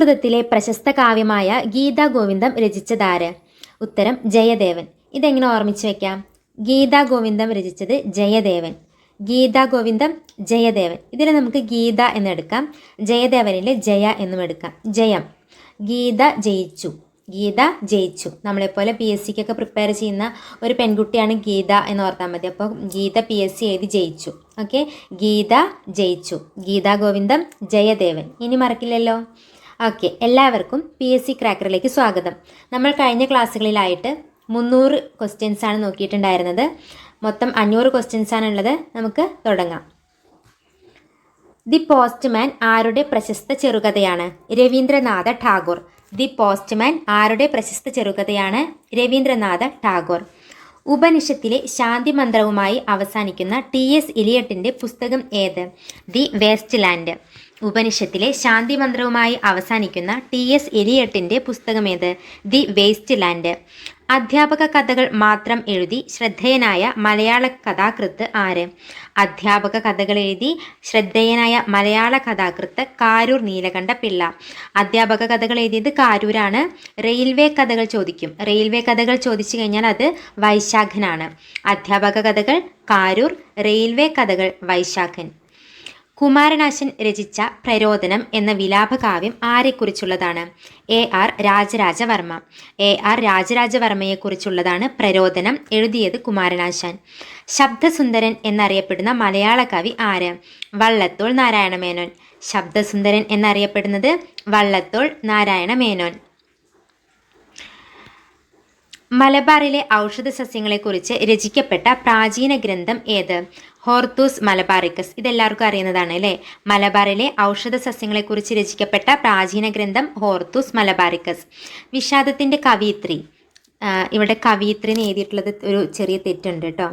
സംസ്കൃതത്തിലെ പ്രശസ്ത കാവ്യമായ ഗീതാ ഗോവിന്ദം രചിച്ചതാര്? ഉത്തരം ജയദേവൻ. ഇതെങ്ങനെ ഓർമ്മിച്ചു വെക്കാം? ഗീതാ ഗോവിന്ദം രചിച്ചത് ജയദേവൻ. ഗീതാ ഗോവിന്ദം ജയദേവൻ. ഇതിൽ നമുക്ക് ഗീത എന്നെടുക്കാം. ജയദേവനിൽ ജയ എന്നും എടുക്കാം. ജയം. ഗീത ജയിച്ചു. ഗീത ജയിച്ചു. നമ്മളെപ്പോലെ പി എസ് സിക്കൊക്കെ പ്രിപ്പയർ ചെയ്യുന്ന ഒരു പെൺകുട്ടിയാണ് ഗീത എന്ന് ഓർത്താൽ മതി. അപ്പോൾ ഗീത പി എസ് സി എഴുതി ജയിച്ചു. ഓക്കെ? ഗീത ജയിച്ചു. ഗീതാ ഗോവിന്ദം ജയദേവൻ. ഇനി മറക്കില്ലല്ലോ? ഓക്കെ എല്ലാവർക്കും പി എസ് സി ക്രാക്കറിലേക്ക് സ്വാഗതം. നമ്മൾ കഴിഞ്ഞ ക്ലാസ്സുകളിലായിട്ട് മുന്നൂറ് ക്വസ്റ്റ്യൻസ് ആണ് നോക്കിയിട്ടുണ്ടായിരുന്നത്. മൊത്തം അഞ്ഞൂറ് ക്വസ്റ്റ്യൻസ് ആണുള്ളത്. നമുക്ക് തുടങ്ങാം. ദി പോസ്റ്റ്മാൻ ആരുടെ പ്രശസ്ത ചെറുകഥയാണ്? രവീന്ദ്രനാഥ ടാഗോർ. ദി പോസ്റ്റ്മാൻ ആരുടെ പ്രശസ്ത ചെറുകഥയാണ്? രവീന്ദ്രനാഥ ടാഗോർ. ഉപനിഷത്തിലെ ശാന്തി മന്ത്രവുമായി അവസാനിക്കുന്ന ടി എസ് ഇലിയട്ടിന്റെ പുസ്തകം ഏത്? ദി വേസ്റ്റ് ലാൻഡ് ഉപനിഷത്തിലെ ശാന്തി മന്ത്രവുമായി അവസാനിക്കുന്ന ടി എസ് എലിയട്ടിന്റെ പുസ്തകമേത്? The Waste Land. അധ്യാപക കഥകൾ മാത്രം എഴുതി ശ്രദ്ധേയനായ മലയാള കഥാകൃത്ത് ആര്? അധ്യാപക കഥകൾ എഴുതി ശ്രദ്ധേയനായ മലയാള കഥാകൃത്ത് കാരൂർ നീലകണ്ഠ പിള്ള. അധ്യാപക കഥകൾ എഴുതിയത് കാരൂരാണ്. റെയിൽവേ കഥകൾ ചോദിക്കും. റെയിൽവേ കഥകൾ ചോദിച്ചു കഴിഞ്ഞാൽ അത് വൈശാഖനാണ്. അധ്യാപക കഥകൾ കാരൂർ റെയിൽവേ കഥകൾ വൈശാഖൻ. കുമാരനാശൻ രചിച്ച പ്രരോദനം എന്ന വിലാപകാവ്യം ആരെക്കുറിച്ചുള്ളതാണ്? A R Rajarajavarma. A R രാജരാജവർമ്മയെക്കുറിച്ചുള്ളതാണ് Prarodanam എഴുതിയത് കുമാരനാശൻ. ശബ്ദസുന്ദരൻ എന്നറിയപ്പെടുന്ന മലയാള കവി ആര്? വള്ളത്തോൾ നാരായണ മേനോൻ ശബ്ദസുന്ദരൻ എന്നറിയപ്പെടുന്നത് വള്ളത്തോൾ നാരായണ മേനോൻ മലബാറിലെ ഔഷധ സസ്യങ്ങളെക്കുറിച്ച് രചിക്കപ്പെട്ട പ്രാചീന ഗ്രന്ഥം ഏത്? Hortus Malabaricus. ഇതെല്ലാവർക്കും അറിയുന്നതാണ് അല്ലേ? മലബാറിലെ ഔഷധ സസ്യങ്ങളെക്കുറിച്ച് രചിക്കപ്പെട്ട പ്രാചീന ഗ്രന്ഥം ഹോർത്തൂസ് മലബാറിക്കസ്. വിഷാദത്തിന്റെ കവിയിത്രി. ഇവിടെ കവിയിത്രി എഴുതിയിട്ടുള്ളത് ഒരു ചെറിയ തെറ്റുണ്ട് കേട്ടോ.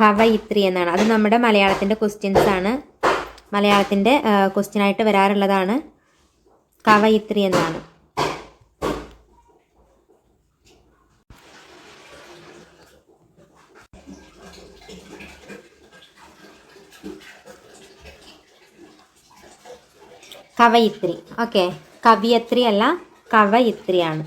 കവയിത്രി എന്നാണ്. അത് നമ്മുടെ മലയാളത്തിന്റെ ക്വസ്റ്റ്യൻസ് ആണ്. മലയാളത്തിന്റെ ക്വസ്റ്റ്യനായിട്ട് വരാറുള്ളതാണ്. കവയിത്രി എന്നാണ്. കവയിത്രി. ഓക്കെ കവിയത്രി അല്ല കവയിത്രിയാണ്.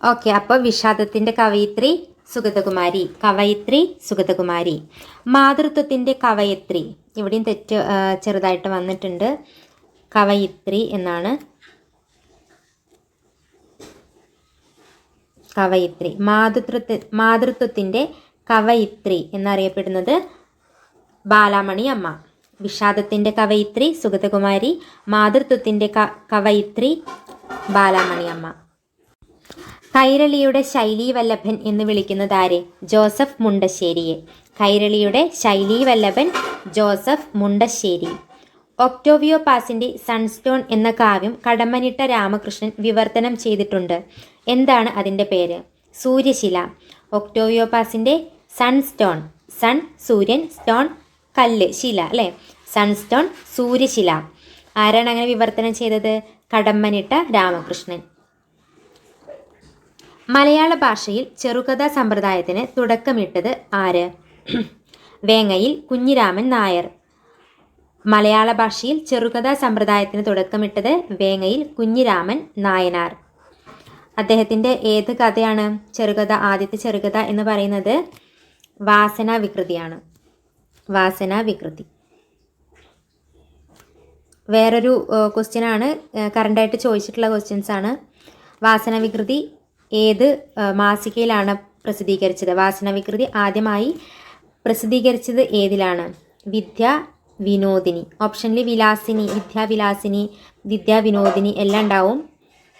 ഓക്കെ അപ്പോൾ വിഷാദത്തിന്റെ കവയിത്രി സുഗതകുമാരി. കവയിത്രി സുഗതകുമാരി. മാതൃത്വത്തിന്റെ കവയിത്രി. ഇവിടെയും തെറ്റ് ചെറുതായിട്ട് വന്നിട്ടുണ്ട്. കവയിത്രി എന്നാണ്. കവയിത്രി. മാതൃത്വ മാതൃത്വത്തിന്റെ കവയിത്രി എന്നറിയപ്പെടുന്നത് ബാലാമണി അമ്മ. വിഷാദത്തിന്റെ കവയിത്രി സുഗതകുമാരി മാതൃത്വത്തിന്റെ ക കവയിത്രി ബാലാമണി അമ്മ. കൈരളിയുടെ ശൈലീ വല്ലഭൻ എന്ന് വിളിക്കുന്നതാരെ ജോസഫ് മുണ്ടശ്ശേരിയെ. കൈരളിയുടെ ശൈലീ വല്ലഭൻ ജോസഫ് മുണ്ടശ്ശേരി. ഒക്ടോവിയോ പാസിന്റെ സൺസ്റ്റോൺ എന്ന കാവ്യം കടമ്മനിട്ട രാമകൃഷ്ണൻ വിവർത്തനം ചെയ്തിട്ടുണ്ട്. എന്താണ് അതിന്റെ പേര്? സൂര്യശില. ഒക്ടോവിയോ പാസിന്റെ സൺസ്റ്റോൺ. സൺ സൂര്യൻ സ്റ്റോൺ കല്ല് ശില അല്ലേ? സൺസ്റ്റോൺ സൂര്യശില. ആരാണ് അങ്ങനെ വിവർത്തനം ചെയ്തത്? കടമ്മനിട്ട രാമകൃഷ്ണൻ. മലയാള ഭാഷയിൽ ചെറുകഥാ സമ്പ്രദായത്തിന് തുടക്കമിട്ടത് ആര്? വേങ്ങയിൽ കുഞ്ഞിരാമൻ നായർ. മലയാള ഭാഷയിൽ ചെറുകഥാ സമ്പ്രദായത്തിന് തുടക്കമിട്ടത് വേങ്ങയിൽ കുഞ്ഞിരാമൻ നായനാർ. അദ്ദേഹത്തിന്റെ ഏത് കഥയാണ്? ചെറുകഥ ആദ്യത്തെ ചെറുകഥ എന്ന് പറയുന്നത് വാസന വികൃതിയാണ്. വാസന വികൃതി വേറൊരു ക്വസ്റ്റ്യനാണ് കറണ്ടായിട്ട് ചോദിച്ചിട്ടുള്ള ക്വസ്റ്റ്യൻസ് ആണ് വാസന വികൃതി ഏത് മാസികയിലാണ് പ്രസിദ്ധീകരിച്ചത്? വാസന വികൃതി ആദ്യമായി പ്രസിദ്ധീകരിച്ചത് ഏതിലാണ്? വിദ്യ വിനോദിനി. ഓപ്ഷനിൽ വിലാസിനി വിദ്യാവിലാസിനി വിദ്യാ വിനോദിനി എല്ലാം ഉണ്ടാവും.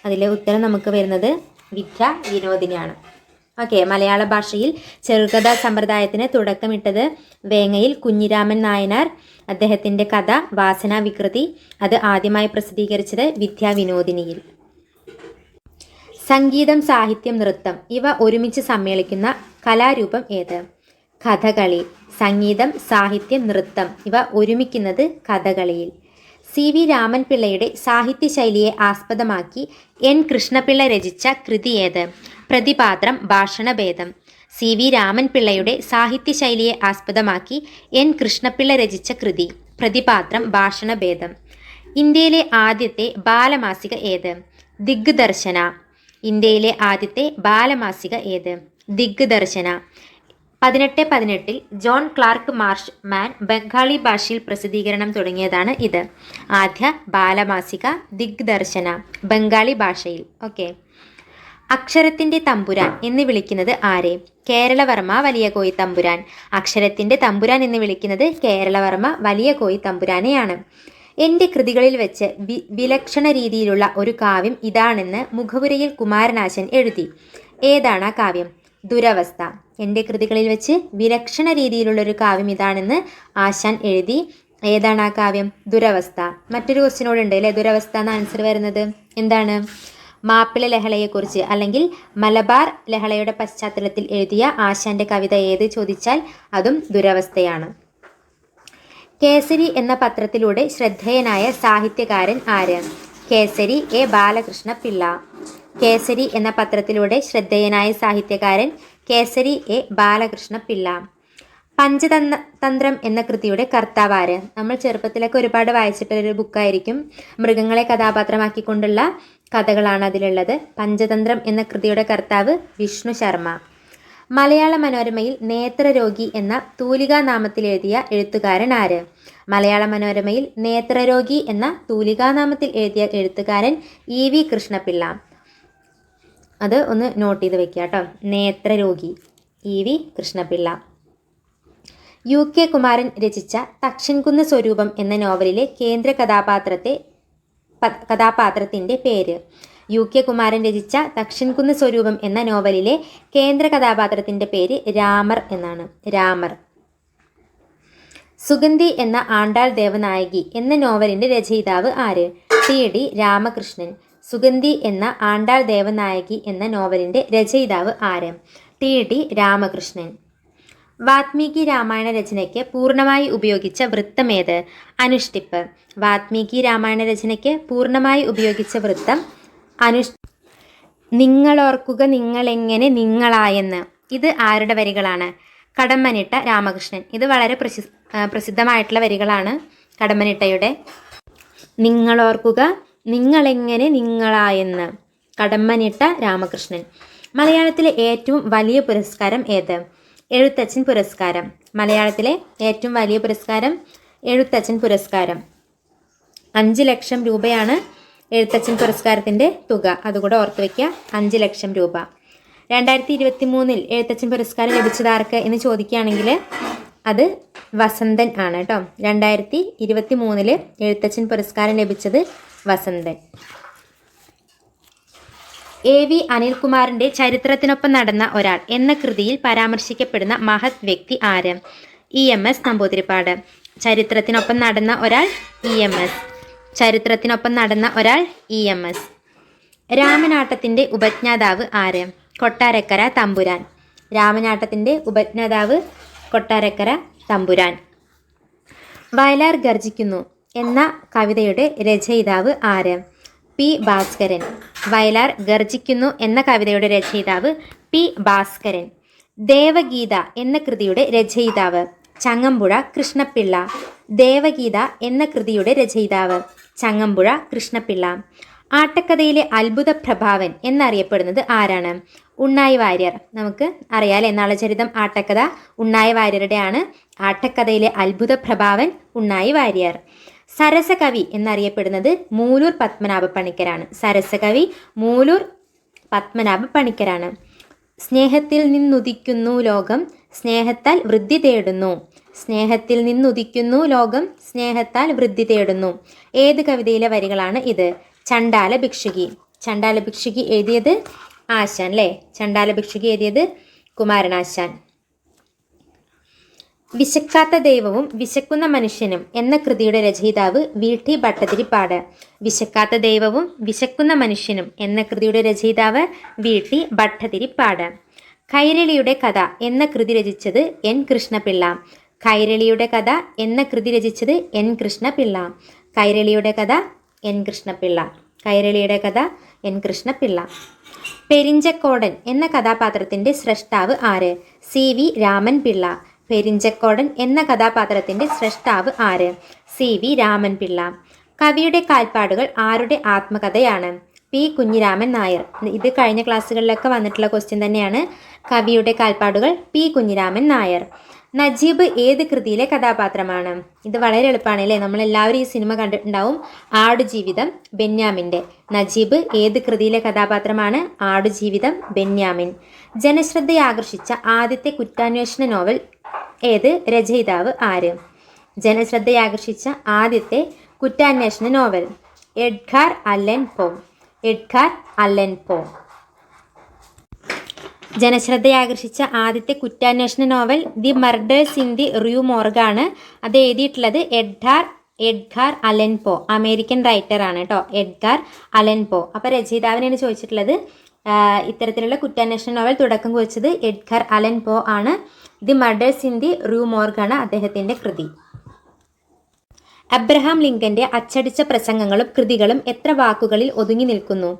അതിലെ ഉത്തരം നമുക്ക് വരുന്നത് വിദ്യ വിനോദിനിയാണ്. ഓക്കെ മലയാള ഭാഷയിൽ ചെറുകഥാ സമ്പ്രദായത്തിന് തുടക്കമിട്ടത് വേങ്ങയിൽ കുഞ്ഞിരാമൻ നായനാർ. അദ്ദേഹത്തിന്റെ കഥ വാസന വികൃതി അത് ആദ്യമായി പ്രസിദ്ധീകരിച്ചത് വിദ്യാവിനോദിനിയിൽ സംഗീതം സാഹിത്യം നൃത്തം ഇവ ഒരുമിച്ച് സമ്മേളിക്കുന്ന കലാരൂപം ഏത്? കഥകളി. സംഗീതം സാഹിത്യം നൃത്തം ഇവ ഒരുമിക്കുന്നത് കഥകളിയിൽ. സി വി രാമൻപിള്ളയുടെ സാഹിത്യശൈലിയെ ആസ്പദമാക്കി എൻ കൃഷ്ണപിള്ള രചിച്ച കൃതി ഏത്? പ്രതിപാത്രം ഭാഷണഭേദം. സി. വി. രാമൻപിള്ളയുടെ സാഹിത്യശൈലിയെ ആസ്പദമാക്കി എൻ. കൃഷ്ണപിള്ള രചിച്ച കൃതി. പ്രതിപാത്രം ഭാഷണഭേദം. ഇന്ത്യയിലെ ആദ്യത്തെ ബാലമാസിക ഏത്? ദിഗ്ദർശന. ഇന്ത്യയിലെ ആദ്യത്തെ ബാലമാസിക ഏത്? ദിഗ്ദർശന. പതിനെട്ട് പതിനെട്ടിൽ John Clark Marshman Bengali ഭാഷയിൽ പ്രസിദ്ധീകരണം തുടങ്ങിയതാണ് ഇത്. ആദ്യ ബാലമാസിക ദിഗ്ദർശന ബംഗാളി ഭാഷയിൽ. ഓക്കെ. അക്ഷരത്തിന്റെ തമ്പുരാൻ എന്ന് വിളിക്കുന്നത് ആരെ? കേരളവർമ്മ വലിയ കോയി തമ്പുരാൻ. അക്ഷരത്തിന്റെ തമ്പുരാൻ എന്ന് വിളിക്കുന്നത് കേരളവർമ്മ വലിയ കോയി തമ്പുരാനെയാണ്. എന്റെ കൃതികളിൽ വെച്ച് വി വിലക്ഷണ രീതിയിലുള്ള ഒരു കാവ്യം ഇതാണെന്ന് മുഖപുരയിൽ കുമാരനാശൻ എഴുതി. ഏതാണ് ആ കാവ്യം? ദുരവസ്ഥ. എന്റെ കൃതികളിൽ വെച്ച് വിലക്ഷണ രീതിയിലുള്ള ഒരു കാവ്യം ഇതാണെന്ന് ആശാൻ എഴുതി. ഏതാണ് ആ കാവ്യം? ദുരവസ്ഥ. മറ്റൊരു ക്വസ്റ്റിനോട് ഉണ്ട് അല്ലേ? ദുരവസ്ഥ എന്ന ആൻസർ വരുന്നത് എന്താണ്? മാപ്പിള ലഹളയെക്കുറിച്ച് അല്ലെങ്കിൽ മലബാർ ലഹളയുടെ പശ്ചാത്തലത്തിൽ എഴുതിയ ആശാന്റെ കവിത ഏത് ചോദിച്ചാൽ അതും ദുരവസ്ഥയാണ്. കേസരി എന്ന പത്രത്തിലൂടെ ശ്രദ്ധേയനായ സാഹിത്യകാരൻ ആര്? കേസരി എ ബാലകൃഷ്ണ പിള്ള. കേസരി എന്ന പത്രത്തിലൂടെ ശ്രദ്ധേയനായ സാഹിത്യകാരൻ കേസരി എ ബാലകൃഷ്ണ പിള്ള. പഞ്ചതന്ത്ര തന്ത്രം എന്ന കൃതിയുടെ കർത്താവ് ആര്? നമ്മൾ ചെറുപ്പത്തിലൊക്കെ ഒരുപാട് വായിച്ചിട്ടുള്ളൊരു ബുക്കായിരിക്കും മൃഗങ്ങളെ കഥാപാത്രമാക്കിക്കൊണ്ടുള്ള കഥകളാണ് അതിലുള്ളത് പഞ്ചതന്ത്രം എന്ന കൃതിയുടെ കർത്താവ് വിഷ്ണു ശർമ്മ. മലയാള മനോരമയിൽ നേത്രരോഗി എന്ന തൂലികാ നാമത്തിൽ എഴുതിയ എഴുത്തുകാരൻ ആര്? മലയാള മനോരമയിൽ നേത്രരോഗി എന്ന തൂലികാ നാമത്തിൽ എഴുതിയ എഴുത്തുകാരൻ ഇ വി കൃഷ്ണപിള്ള. അത് ഒന്ന് നോട്ട് ചെയ്ത് വെക്കുക കേട്ടോ. നേത്രരോഗി E V Krishnapillai. U K Kumaran രചിച്ച തക്ഷൻകുന്ന് സ്വരൂപം എന്ന നോവലിലെ കേന്ദ്ര കഥാപാത്രത്തെ കഥാപാത്രത്തിന്റെ പേര്. യു കെ കുമാരൻ രചിച്ച തക്ഷൻകുന്ന് സ്വരൂപം എന്ന നോവലിലെ കേന്ദ്ര കഥാപാത്രത്തിന്റെ പേര് രാമർ എന്നാണ്. രാമർ. സുഗന്ധി എന്ന ആണ്ടാൾ ദേവനായകി എന്ന നോവലിന്റെ രചയിതാവ് ആര്? T D. രാമകൃഷ്ണൻ. സുഗന്ധി എന്ന ആണ്ടാൾ ദേവനായകി എന്ന നോവലിന്റെ രചയിതാവ് ആര്? ടി. ഡി. രാമകൃഷ്ണൻ. വാത്മീകി രാമായണ രചനയ്ക്ക് പൂർണമായി ഉപയോഗിച്ച വൃത്തമേത് അനുഷ്ടിപ്പ്. വാത്മീകി രാമായണ രചനയ്ക്ക് പൂർണമായി ഉപയോഗിച്ച വൃത്തം അനുഷ് നിങ്ങളോർക്കുക നിങ്ങളെങ്ങനെ നിങ്ങളായെന്ന്. ഇത് ആരുടെ വരികളാണ്? കടമ്മനിട്ട രാമകൃഷ്ണൻ. ഇത് വളരെ പ്രസി പ്രസിദ്ധമായിട്ടുള്ള വരികളാണ് കടമ്മനിട്ടയുടെ. നിങ്ങളോർക്കുക നിങ്ങളെങ്ങനെ നിങ്ങളായെന്ന്. കടമ്മനിട്ട രാമകൃഷ്ണൻ. മലയാളത്തിലെ ഏറ്റവും വലിയ പുരസ്കാരം ഏത്? എഴുത്തച്ഛൻ പുരസ്കാരം. മലയാളത്തിലെ ഏറ്റവും വലിയ പുരസ്കാരം എഴുത്തച്ഛൻ പുരസ്കാരം. അഞ്ച് ലക്ഷം രൂപയാണ് എഴുത്തച്ഛൻ പുരസ്കാരത്തിന്റെ തുക. അതുകൂടെ ഓർത്ത് വയ്ക്കുക അഞ്ച് ലക്ഷം രൂപ. രണ്ടായിരത്തി ഇരുപത്തി മൂന്നിൽ എഴുത്തച്ഛൻ പുരസ്കാരം ലഭിച്ചത് ആർക്ക് എന്ന് ചോദിക്കുകയാണെങ്കിൽ അത് വസന്തൻ ആണ് കേട്ടോ. രണ്ടായിരത്തി ഇരുപത്തി മൂന്നിൽ എഴുത്തച്ഛൻ പുരസ്കാരം ലഭിച്ചത് വസന്തൻ. എ വി അനിൽകുമാറിന്റെ ചരിത്രത്തിനൊപ്പം നടന്ന ഒരാൾ എന്ന കൃതിയിൽ പരാമർശിക്കപ്പെടുന്ന മഹത് വ്യക്തി ആര്? E M S Namboodiripad. ചരിത്രത്തിനൊപ്പം നടന്ന ഒരാൾ ഇ എം എസ്. ചരിത്രത്തിനൊപ്പം നടന്ന ഒരാൾ ഇ എം എസ്. രാമനാട്ടത്തിന്റെ ഉപജ്ഞാതാവ് ആര്? കൊട്ടാരക്കര തമ്പുരാൻ. രാമനാട്ടത്തിന്റെ ഉപജ്ഞാതാവ് കൊട്ടാരക്കര തമ്പുരാൻ. വയലാർ ഗർജിക്കുന്നു എന്ന കവിതയുടെ രചയിതാവ് ആര്? പി ഭാസ്കരൻ. വയലാർ ഗർജിക്കുന്നു എന്ന കവിതയുടെ രചയിതാവ് പി ഭാസ്കരൻ. ദേവഗീത എന്ന കൃതിയുടെ രചയിതാവ് ചങ്ങമ്പുഴ കൃഷ്ണപിള്ള. ദേവഗീത എന്ന കൃതിയുടെ രചയിതാവ് ചങ്ങമ്പുഴ കൃഷ്ണപിള്ള. ആട്ടക്കഥയിലെ അത്ഭുത പ്രഭാവൻ എന്നറിയപ്പെടുന്നത് ആരാണ്? ഉണ്ണായി വാര്യർ. നമുക്ക് അറിയാലേ നളചരിതം ആട്ടക്കഥ ഉണ്ണായി വാര്യരുടെയാണ്. ആട്ടക്കഥയിലെ അത്ഭുത പ്രഭാവൻ ഉണ്ണായി വാര്യർ. സരസകവി എന്നറിയപ്പെടുന്നത് മൂലൂർ പത്മനാഭ പണിക്കരാണ്. സരസകവി മൂലൂർ പത്മനാഭ പണിക്കരാണ്. സ്നേഹത്തിൽ നിന്നുദിക്കുന്നു ലോകം സ്നേഹത്താൽ വൃദ്ധി തേടുന്നു. സ്നേഹത്തിൽ നിന്നുദിക്കുന്നു ലോകം സ്നേഹത്താൽ വൃദ്ധി തേടുന്നു. ഏത് കവിതയിലെ വരികളാണ് ഇത്? ചണ്ടാല ഭിക്ഷുകി. ചണ്ടാല ഭിക്ഷുകി എഴുതിയത് ആശാൻ അല്ലേ ചണ്ടാല ഭിക്ഷുകി എഴുതിയത് കുമാരനാശാൻ വിശക്കാത്ത ദൈവവും വിശക്കുന്ന മനുഷ്യനും എന്ന കൃതിയുടെ രചയിതാവ് വി. ടി. ഭട്ടതിരിപ്പാട്. വിശക്കാത്ത ദൈവവും വിശക്കുന്ന മനുഷ്യനും എന്ന കൃതിയുടെ രചയിതാവ് വി. ടി. ഭട്ടതിരിപ്പാട്. കൈരളിയുടെ കഥ എന്ന കൃതി രചിച്ചത് എൻ. കൃഷ്ണപിള്ള. കൈരളിയുടെ കഥ എന്ന കൃതി രചിച്ചത് എൻ. കൃഷ്ണപിള്ള. കൈരളിയുടെ കഥ എൻ. കൃഷ്ണപിള്ള. കൈരളിയുടെ കഥ എൻ. കൃഷ്ണപിള്ള. പെരിഞ്ചക്കോടൻ എന്ന കഥാപാത്രത്തിന്റെ സ്രഷ്ടാവ് ആര്? സി. വി. രാമൻ പിള്ള പെരിഞ്ചക്കോടൻ എന്ന കഥാപാത്രത്തിന്റെ സൃഷ്ടാവ് ആര്? സി. വി. രാമൻപിള്ള. കവിയുടെ കാൽപ്പാടുകൾ ആരുടെ ആത്മകഥയാണ്? പി. കുഞ്ഞിരാമൻ നായർ. ഇത് കഴിഞ്ഞ ക്ലാസ്സുകളിലൊക്കെ വന്നിട്ടുള്ള ക്വസ്റ്റ്യൻ തന്നെയാണ്. കവിയുടെ കാൽപ്പാടുകൾ പി. കുഞ്ഞിരാമൻ നായർ. നജീബ് ഏത് കൃതിയിലെ കഥാപാത്രമാണ്? ഇത് വളരെ എളുപ്പമാണ് അല്ലേ? നമ്മളെല്ലാവരും ഈ സിനിമ കണ്ടിട്ടുണ്ടാവും. ആടുജീവിതം ബെന്യാമിന്റെ. നജീബ് ഏത് കൃതിയിലെ കഥാപാത്രമാണ്? ആടുജീവിതം ബെന്യാമിൻ. ജനശ്രദ്ധയെ ആകർഷിച്ച ആദ്യത്തെ കുറ്റാന്വേഷണ നോവൽ ഏത് രചയിതാവ് ആര്? ജനശ്രദ്ധയാകർഷിച്ച ആദ്യത്തെ കുറ്റാന്വേഷണ നോവൽ. എഡ്ഗാർ അല്ലൻ പോ. എഡ്ഗാർ അല്ലൻ പോ. ജനശ്രദ്ധയാകർഷിച്ച ആദ്യത്തെ കുറ്റാന്വേഷണ novel the murders in the Rue മോർഗാണ്. അത് എഴുതിയിട്ടുള്ളത് Edgar Edgar Allan Poe. American writer ആണ് കേട്ടോ എഡ്ഗാർ അലൻ പോ. അപ്പോൾ രചയിതാവിനാണ് ചോദിച്ചിട്ടുള്ളത്. ഇത്തരത്തിലുള്ള കുറ്റാന്വേഷണ നോവൽ തുടക്കം കുറിച്ചത് എഡ്ഗാർ അലൻ പോ ആണ്. The murders in the Rue മോർഗാണ് അദ്ദേഹത്തിന്റെ കൃതി. അബ്രഹാം ലിങ്കന്റെ അച്ചടിച്ച പ്രസംഗങ്ങളും കൃതികളും എത്ര വാക്കുകളിൽ ഒതുങ്ങി നിൽക്കുന്നു?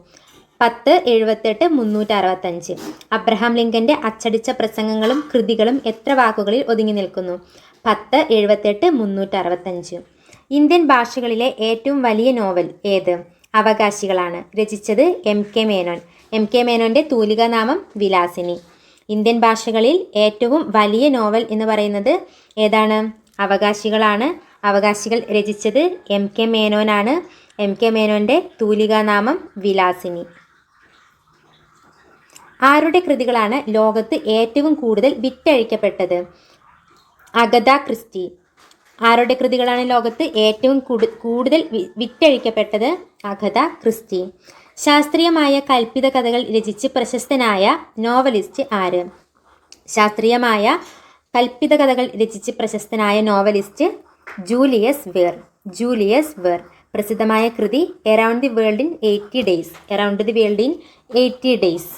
പത്ത് എഴുപത്തെട്ട് മുന്നൂറ്റി അറുപത്തഞ്ച് അബ്രഹാം ലിങ്കന്റെ അച്ചടിച്ച പ്രസംഗങ്ങളും കൃതികളും എത്ര വാക്കുകളിൽ ഒതുങ്ങി നിൽക്കുന്നു? പത്ത് എഴുപത്തെട്ട് മുന്നൂറ്റി അറുപത്തഞ്ച് ഇന്ത്യൻ ഭാഷകളിലെ ഏറ്റവും വലിയ നോവൽ ഏത്? അവകാശികളാണ്. രചിച്ചത് M K Menon. M K മേനോന്റെ തൂലികാനാമം വിലാസിനി. ഇന്ത്യൻ ഭാഷകളിൽ ഏറ്റവും വലിയ നോവൽ എന്ന് പറയുന്നത് ഏതാണ്? അവകാശികളാണ്. അവകാശികൾ രചിച്ചത് എം കെ മേനോനാണ്. എം കെ മേനോന്റെ തൂലികാനാമം വിലാസിനി. ആരുടെ കൃതികളാണ് ലോകത്ത് ഏറ്റവും കൂടുതൽ വിറ്റഴിക്കപ്പെട്ടത്? Agatha Christy. ആരുടെ കൃതികളാണ് ലോകത്ത് ഏറ്റവും കൂടുതൽ വിറ്റഴിക്കപ്പെട്ടത്? Agatha Christy. ശാസ്ത്രീയമായ കൽപ്പിത കഥകൾ രചിച്ച് പ്രശസ്തനായ നോവലിസ്റ്റ് ആര്? ശാസ്ത്രീയമായ കൽപ്പിത കഥകൾ രചിച്ച് പ്രശസ്തനായ novelist Julius Verne Julius Verne പ്രസിദ്ധമായ കൃതി around the world in eighty days around the world in eighty days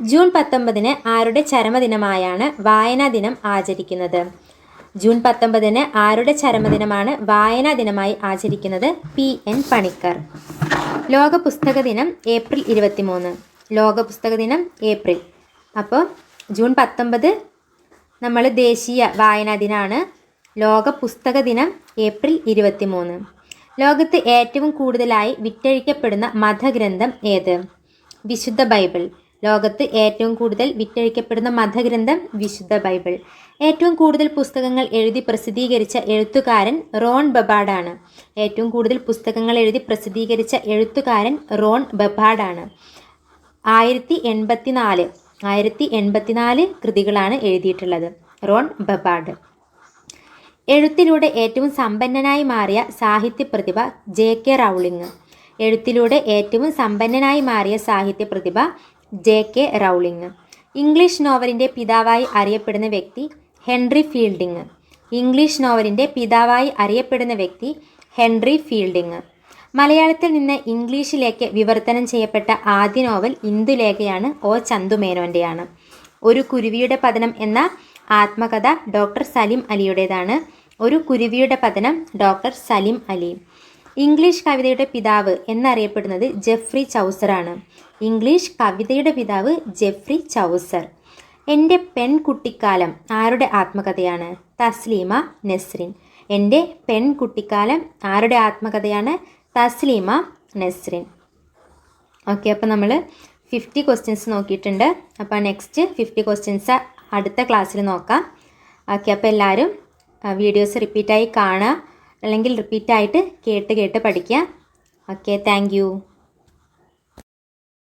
June പത്തൊമ്പതിന് ആരുടെ ചരമദിനമായാണ് വായനാ ദിനം ആചരിക്കുന്നത്? ജൂൺ പത്തൊമ്പതിന് ആരുടെ ചരമദിനമാണ് വായനാ ദിനമായി ആചരിക്കുന്നത് പി എൻ പണിക്കർ. ലോക പുസ്തക ദിനം ഏപ്രിൽ ഇരുപത്തിമൂന്ന്. ലോക പുസ്തക ദിനം ഏപ്രിൽ. അപ്പോൾ ജൂൺ പത്തൊമ്പത് നമ്മൾ ദേശീയ വായനാ ദിനമാണ് ലോക പുസ്തക ദിനം ഏപ്രിൽ ഇരുപത്തിമൂന്ന്. ലോകത്ത് ഏറ്റവും കൂടുതലായി വിറ്റഴിക്കപ്പെടുന്ന മതഗ്രന്ഥം ഏത്? വിശുദ്ധ ബൈബിൾ. ലോകത്ത് ഏറ്റവും കൂടുതൽ വിറ്റഴിക്കപ്പെടുന്ന മതഗ്രന്ഥം വിശുദ്ധ ബൈബിൾ. ഏറ്റവും കൂടുതൽ പുസ്തകങ്ങൾ എഴുതി പ്രസിദ്ധീകരിച്ച എഴുത്തുകാരൻ റോൺ ബബാഡാണ്. ഏറ്റവും കൂടുതൽ പുസ്തകങ്ങൾ എഴുതി പ്രസിദ്ധീകരിച്ച എഴുത്തുകാരൻ റോൺ ബബാഡാണ്. ആയിരത്തി എൺപത്തിനാല് ആയിരത്തി എൺപത്തിനാല് കൃതികളാണ് എഴുതിയിട്ടുള്ളത് റോൺ ബബാഡ്. എഴുത്തിലൂടെ ഏറ്റവും സമ്പന്നനായി മാറിയ സാഹിത്യ പ്രതിഭ ജെ കെ റൗളിംഗ്. എഴുത്തിലൂടെ ഏറ്റവും സമ്പന്നനായി മാറിയ സാഹിത്യ പ്രതിഭ ജെ കെ റൗളിംഗ്. ഇംഗ്ലീഷ് നോവലിന്റെ പിതാവായി അറിയപ്പെടുന്ന വ്യക്തി ഹെൻറി ഫീൽഡിംഗ്. ഇംഗ്ലീഷ് നോവലിന്റെ പിതാവായി അറിയപ്പെടുന്ന വ്യക്തി ഹെൻറി ഫീൽഡിംഗ്. മലയാളത്തിൽ നിന്ന് ഇംഗ്ലീഷിലേക്ക് വിവർത്തനം ചെയ്യപ്പെട്ട ആദ്യ നോവൽ ഇന്ദുലേഖയാണ് ഒ. ചന്തുമേനോന്റെയാണ് ഒരു കുരുവിയുടെ പതനം എന്ന ആത്മകഥ ഡോക്ടർ സലിം അലിയുടേതാണ്. ഒരു കുരുവിയുടെ പതനം ഡോക്ടർ സലിം അലി. ഇംഗ്ലീഷ് കവിതയുടെ പിതാവ് എന്നറിയപ്പെടുന്നത് ജെഫ്രി ചൗസറാണ്. ഇംഗ്ലീഷ് കവിതയുടെ പിതാവ് ജെഫ്രി ചൗസർ. എന്റെ പെൺകുട്ടിക്കാലം ആരുടെ ആത്മകഥയാണ്? തസ്ലീമ നെസ്രിൻ. എന്റെ പെൺകുട്ടിക്കാലം ആരുടെ ആത്മകഥയാണ്? തസ്ലീമ നെസ്രിൻ. ഓക്കെ അപ്പോൾ നമ്മൾ ഫിഫ്റ്റി ക്വസ്റ്റ്യൻസ് നോക്കിയിട്ടുണ്ട്. അപ്പോൾ നെക്സ്റ്റ് ഫിഫ്റ്റി ക്വസ്റ്റ്യൻസ് അടുത്ത ക്ലാസ്സിൽ നോക്കാം. ഓക്കെ അപ്പോൾ എല്ലാവരും വീഡിയോസ് റിപ്പീറ്റായി കാണുക. അല്ലെങ്കിൽ റിപ്പീറ്റായിട്ട് കേട്ട് കേട്ട് പഠിക്കുക. Okay thank